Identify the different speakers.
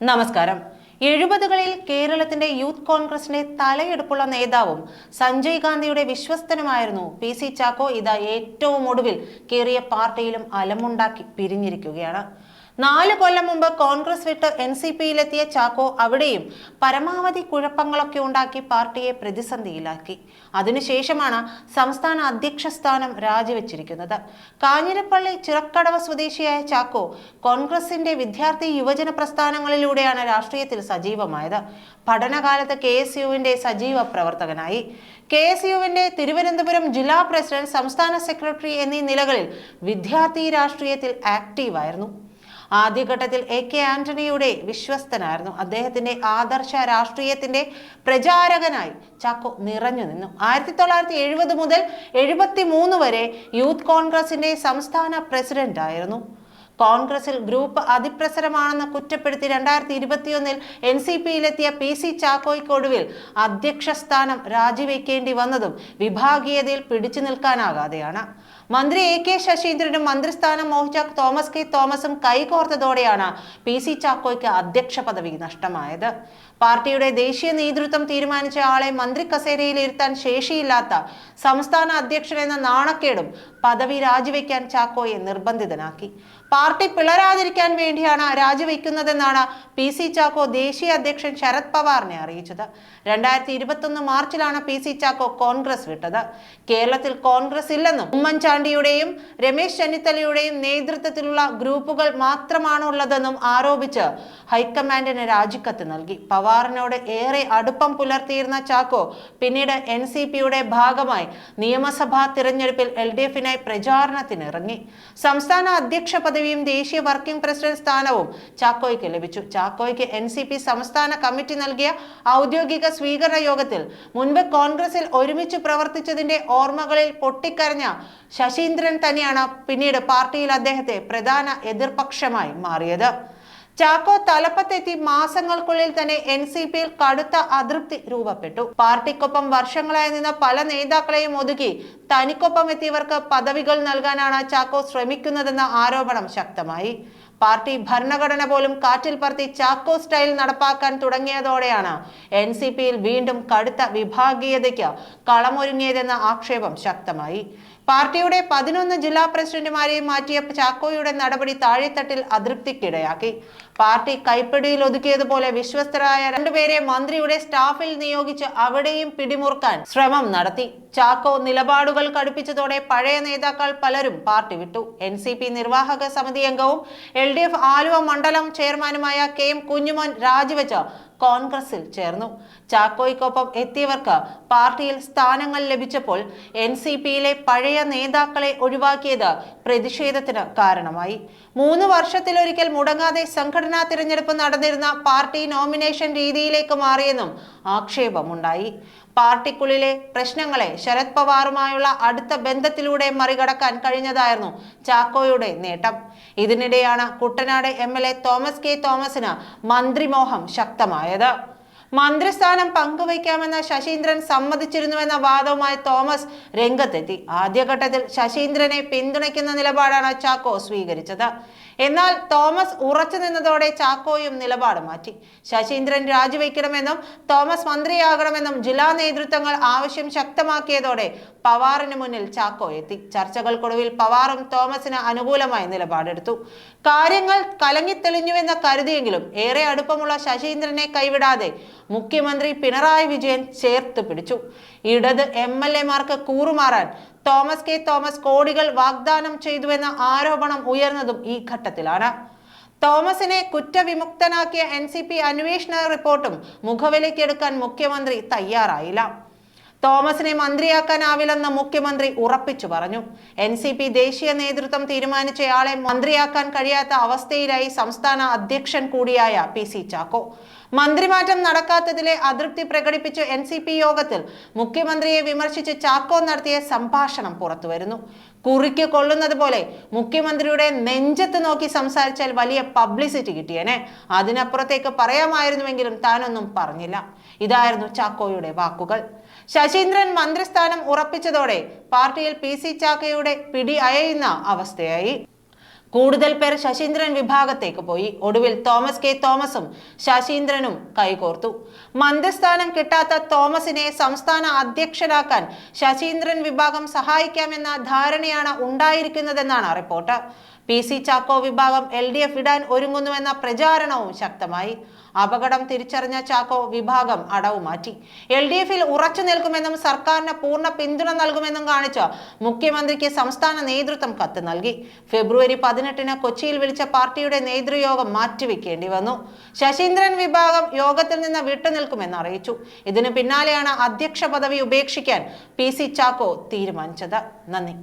Speaker 1: നമസ്കാരം. എഴുപതുകളിൽ കേരളത്തിന്റെ യൂത്ത് കോൺഗ്രസിന്റെ തലയെടുപ്പുള്ള നേതാവും സഞ്ജയ് ഗാന്ധിയുടെ വിശ്വസ്തനുമായിരുന്നു പി സി ചാക്കോ. ഇതാ ഏറ്റവും ഒടുവിൽ കേറിയ പാർട്ടിയിലും അലമുണ്ടാക്കി പിരിഞ്ഞിരിക്കുകയാണ്. നാല് കൊല്ലം മുമ്പ് കോൺഗ്രസ് വിട്ട് എൻ സി പിയിലെത്തിയ ചാക്കോ അവിടെയും പരമാവധി കുഴപ്പങ്ങളൊക്കെ ഉണ്ടാക്കി പാർട്ടിയെ പ്രതിസന്ധിയിലാക്കി. അതിനുശേഷമാണ് സംസ്ഥാന അധ്യക്ഷ സ്ഥാനം രാജിവെച്ചിരിക്കുന്നത്. കാഞ്ഞിരപ്പള്ളി ചിറക്കടവ സ്വദേശിയായ ചാക്കോ കോൺഗ്രസിന്റെ വിദ്യാർത്ഥി യുവജന പ്രസ്ഥാനങ്ങളിലൂടെയാണ് രാഷ്ട്രീയത്തിൽ സജീവമായത്. പഠനകാലത്ത് കെ എസ് യുവിന്റെ സജീവ പ്രവർത്തകനായി. കെ എസ് യുവിന്റെ തിരുവനന്തപുരം ജില്ലാ പ്രസിഡന്റ് സംസ്ഥാന സെക്രട്ടറി എന്നീ നിലകളിൽ വിദ്യാർത്ഥി രാഷ്ട്രീയത്തിൽ ആക്റ്റീവായിരുന്നു. ആദ്യഘട്ടത്തിൽ എ കെ ആന്റണിയുടെ വിശ്വസ്തനായിരുന്നു. അദ്ദേഹത്തിന്റെ ആദർശ രാഷ്ട്രീയത്തിന്റെ പ്രചാരകനായി ചാക്കോ നിറഞ്ഞു നിന്നു. ആയിരത്തി തൊള്ളായിരത്തി എഴുപത് മുതൽ എഴുപത്തി മൂന്ന് വരെ യൂത്ത് കോൺഗ്രസിന്റെ സംസ്ഥാന പ്രസിഡന്റ് ആയിരുന്നു കോൺഗ്രസിൽ ഗ്രൂപ്പ് അതിപ്രസരമാണെന്ന് കുറ്റപ്പെടുത്തി രണ്ടായിരത്തി ഇരുപത്തിയൊന്നിൽ എൻ സി പിയിലെത്തിയ പി സി ചാക്കോയ്ക്കൊടുവിൽ അധ്യക്ഷ സ്ഥാനം രാജിവെക്കേണ്ടി വന്നതും വിഭാഗീയതയിൽ പിടിച്ചു നിൽക്കാനാകാതെയാണ്. മന്ത്രി എ കെ ശശീന്ദ്രനും മന്ത്രിസ്ഥാനം മോഹിച്ച തോമസ് കെ തോമസും കൈകോർത്തതോടെയാണ് പി സി ചാക്കോയ്ക്ക് അധ്യക്ഷ പദവി നഷ്ടമായത്. പാർട്ടിയുടെ ദേശീയ നേതൃത്വം തീരുമാനിച്ച ആളെ മന്ത്രി കസേരയിൽ ഇരുത്താൻ ശേഷിയില്ലാത്ത സംസ്ഥാന അധ്യക്ഷൻ എന്ന നാണക്കേടും പദവി രാജിവെക്കാൻ ചാക്കോയെ നിർബന്ധിതനാക്കി. പാർട്ടി പിളരാതിരിക്കാൻ വേണ്ടിയാണ് രാജിവെക്കുന്നതെന്നാണ് പി സി ചാക്കോ ദേശീയ അധ്യക്ഷൻ ശരത് പവാറിനെ അറിയിച്ചത്. രണ്ടായിരത്തി ഇരുപത്തൊന്ന് മാർച്ചിലാണ് പി സി ചാക്കോ കോൺഗ്രസ് വിട്ടത്. കേരളത്തിൽ കോൺഗ്രസ് ഇല്ലെന്നും ഉമ്മൻചാണ്ടിയുടെയും രമേശ് ചെന്നിത്തലയുടെയും നേതൃത്വത്തിലുള്ള ഗ്രൂപ്പുകൾ മാത്രമാണുള്ളതെന്നും ആരോപിച്ച് ഹൈക്കമാൻഡിന് രാജിക്കത്ത് നൽകി. പവാറിനോട് ഏറെ അടുപ്പം പുലർത്തിയിരുന്ന ചാക്കോ പിന്നീട് എൻ സി പിയുടെ ഭാഗമായി നിയമസഭാ തിരഞ്ഞെടുപ്പിൽ എൽ ഡി എഫിനായി പ്രചാരണത്തിനിറങ്ങി. സംസ്ഥാന അധ്യക്ഷ പദവിയും ദേശീയ വർക്കിംഗ് പ്രസിഡന്റ് സ്ഥാനവും ചാക്കോയ്ക്ക് ലഭിച്ചു. ചാക്കോയ്ക്ക് എൻ സി പി സംസ്ഥാന കമ്മിറ്റി നൽകിയ ഔദ്യോഗിക സ്വീകരണ യോഗത്തിൽ മുൻപ് കോൺഗ്രസിൽ ഒരുമിച്ച് പ്രവർത്തിച്ചതിന്റെ ഓർമ്മകളിൽ പൊട്ടിക്കരഞ്ഞ ശശീന്ദ്രൻ തന്നെയാണ് പിന്നീട് പാർട്ടിയിൽ അദ്ദേഹത്തെ പ്രധാന എതിർപക്ഷമായി മാറിയത്. ചാക്കോ തലപ്പത്തെത്തി മാസങ്ങൾക്കുള്ളിൽ തന്നെ എൻ സി പിയിൽ കടുത്ത അതൃപ്തി രൂപപ്പെട്ടു. പാർട്ടിക്കൊപ്പം വർഷങ്ങളായി നിന്ന പല നേതാക്കളെയും ഒതുക്കി തനിക്കൊപ്പം എത്തിയവർക്ക് പദവികൾ നൽകാനാണ് ചാക്കോ ശ്രമിക്കുന്നതെന്ന ആരോപണം ശക്തമായി. പാർട്ടി ഭരണഘടന പോലും കാറ്റിൽ പറത്തി ചാക്കോ സ്റ്റൈൽ നടപ്പാക്കാൻ തുടങ്ങിയതോടെയാണ് എൻ സി പിയിൽ വീണ്ടും കടുത്ത വിഭാഗീയതയ്ക്ക് കളമൊരുങ്ങിയതെന്ന ആക്ഷേപം ശക്തമായി. പാർട്ടിയുടെ പതിനൊന്ന് ജില്ലാ പ്രസിഡന്റുമാരെയും മാറ്റിയ ചാക്കോയുടെ നടപടി താഴെത്തട്ടിൽ അതൃപ്തിക്കിടയാക്കി. പാർട്ടി കൈപ്പിടിയിൽ ഒതുക്കിയതുപോലെ വിശ്വസ്തരായ രണ്ടുപേരെ മന്ത്രിയുടെ സ്റ്റാഫിൽ നിയോഗിച്ച് അവിടെയും പിടിമുറുക്കാൻ ശ്രമം നടത്തി. ചാക്കോ നിലപാടുകൾ കടുപ്പിച്ചതോടെ പഴയ നേതാക്കൾ പലരും പാർട്ടി വിട്ടു. എൻ സി പി നിർവാഹക സമിതി അംഗവും എൽ ഡി എഫ് ആലുവ മണ്ഡലം ചെയർമാനുമായ കെ എം കുഞ്ഞുമോൻ രാജിവെച്ച് കോൺഗ്രസിൽ ചേർന്നു. ചാക്കോയ്ക്കൊപ്പം എത്തിയവർക്ക് പാർട്ടിയിൽ സ്ഥാനങ്ങൾ ലഭിച്ചപ്പോൾ എൻ സി പിയിലെ പഴയ നേതാക്കളെ ഒഴിവാക്കിയത് പ്രതിഷേധത്തിന് കാരണമായി. മൂന്ന് വർഷത്തിലൊരിക്കൽ മുടങ്ങാതെ സംഘടനാ തിരഞ്ഞെടുപ്പ് നടന്നിരുന്ന പാർട്ടി നോമിനേഷൻ രീതിയിലേക്ക് മാറിയെന്നും ആക്ഷേപമുണ്ടായി. പാർട്ടിക്കുള്ളിലെ പ്രശ്നങ്ങളെ ശരത് പവാറുമായുള്ള അടുത്ത ബന്ധത്തിലൂടെ മറികടക്കാൻ കഴിഞ്ഞതായിരുന്നു ചാക്കോയുടെ നേട്ടം. ഇതിനിടെയാണ് കുട്ടനാട് എം തോമസ് കെ തോമസിന് മന്ത്രിമോഹം ശക്തമായത്. മന്ത്രിസ്ഥാനം പങ്കുവയ്ക്കാമെന്ന് ശശീന്ദ്രൻ സമ്മതിച്ചിരുന്നുവെന്ന വാദവുമായി തോമസ് രംഗത്തെത്തി. ആദ്യഘട്ടത്തിൽ ശശീന്ദ്രനെ പിന്തുണയ്ക്കുന്ന നിലപാടാണ് ചാക്കോ സ്വീകരിച്ചത്. എന്നാൽ തോമസ് ഉറച്ചു നിന്നതോടെ ചാക്കോയും നിലപാട് മാറ്റി. ശശീന്ദ്രൻ രാജിവെക്കണമെന്നും തോമസ് മന്ത്രിയാകണമെന്നും ജില്ലാ നേതൃത്വങ്ങൾ ആവശ്യം ശക്തമാക്കിയതോടെ പവാറിന് മുന്നിൽ ചാക്കോ എത്തി. ചർച്ചകൾക്കൊടുവിൽ പവാറും തോമസിന് അനുകൂലമായി നിലപാടെടുത്തു. കാര്യങ്ങൾ കലങ്ങിത്തെളിഞ്ഞുവെന്ന് കരുതിയെങ്കിലും ഏറെ അടുപ്പമുള്ള ശശീന്ദ്രനെ കൈവിടാതെ മുഖ്യമന്ത്രി പിണറായി വിജയൻ ചേർത്ത് പിടിച്ചു. ഇടത് എം എൽ എമാർക്ക് കൂറുമാറാൻ തോമസ് കെ തോമസ് കോടികൾ വാഗ്ദാനം ചെയ്തുവെന്ന ആരോപണം ഉയർന്നതും ഈ ഘട്ടത്തിലാണ്. തോമസിനെ കുറ്റവിമുക്തനാക്കിയ എൻ സി പി അന്വേഷണ റിപ്പോർട്ടും മുഖവിലയ്ക്കെടുക്കാൻ മുഖ്യമന്ത്രി തയ്യാറായില്ല. തോമസിനെ മന്ത്രിയാക്കാനാവില്ലെന്ന് മുഖ്യമന്ത്രി ഉറപ്പിച്ചു പറഞ്ഞു. എൻ സി പി ദേശീയ നേതൃത്വം തീരുമാനിച്ചയാളെ മന്ത്രിയാക്കാൻ കഴിയാത്ത അവസ്ഥയിലായി സംസ്ഥാന അധ്യക്ഷൻ കൂടിയായ പി സി ചാക്കോ. മന്ത്രിമാറ്റം നടക്കാത്തതിലെ അതൃപ്തി പ്രകടിപ്പിച്ച് എൻ സി പി യോഗത്തിൽ മുഖ്യമന്ത്രിയെ വിമർശിച്ച് ചാക്കോ നടത്തിയ സംഭാഷണം പുറത്തുവരുന്നു. കുറിക്ക് കൊള്ളുന്നത് പോലെ മുഖ്യമന്ത്രിയുടെ നെഞ്ചത്ത് നോക്കി സംസാരിച്ചാൽ വലിയ പബ്ലിസിറ്റി കിട്ടിയേനെ. അതിനപ്പുറത്തേക്ക് പറയാമായിരുന്നുവെങ്കിലും താനൊന്നും പറഞ്ഞില്ല. ഇതായിരുന്നു ചാക്കോയുടെ വാക്കുകൾ. ശശീന്ദ്രൻ മന്ത്രിസ്ഥാനം ഉറപ്പിച്ചതോടെ പാർട്ടിയിൽ പി സി ചാക്കയുടെ പിടി അയയുന്ന അവസ്ഥയായി. കൂടുതൽ പേർ ശശീന്ദ്രൻ വിഭാഗത്തേക്ക് പോയി. ഒടുവിൽ തോമസ് കെ തോമസും ശശീന്ദ്രനും കൈകോർത്തു. മന്ത്രിസ്ഥാനം കിട്ടാത്ത തോമസിനെ സംസ്ഥാന അധ്യക്ഷനാക്കാൻ ശശീന്ദ്രൻ വിഭാഗം സഹായിക്കാമെന്ന ധാരണയാണ് ഉണ്ടായിരിക്കുന്നതെന്നാണ് റിപ്പോർട്ട്. പി സി ചാക്കോ വിഭാഗം എൽ ഡി എഫ് ഇടാൻ ഒരുങ്ങുന്നുവെന്ന പ്രചാരണവും ശക്തമായി. അപകടം തിരിച്ചറിഞ്ഞ ചാക്കോ വിഭാഗം അടവ് മാറ്റി. എൽ ഡി എഫിൽ ഉറച്ചു നിൽക്കുമെന്നും സർക്കാരിന് പൂർണ പിന്തുണ നൽകുമെന്നും കാണിച്ച് മുഖ്യമന്ത്രിക്ക് സംസ്ഥാന നേതൃത്വം കത്ത് നൽകി. ഫെബ്രുവരി പതിനെട്ടിന് കൊച്ചിയിൽ വിളിച്ച പാർട്ടിയുടെ നേതൃയോഗം മാറ്റിവെക്കേണ്ടി വന്നു. ശശീന്ദ്രൻ വിഭാഗം യോഗത്തിൽ നിന്ന് വിട്ടുനിൽക്കുമെന്ന് അറിയിച്ചു. ഇതിനു പിന്നാലെയാണ് അധ്യക്ഷ പദവി ഉപേക്ഷിക്കാൻ പി സി ചാക്കോ തീരുമാനിച്ചത്. നന്ദി.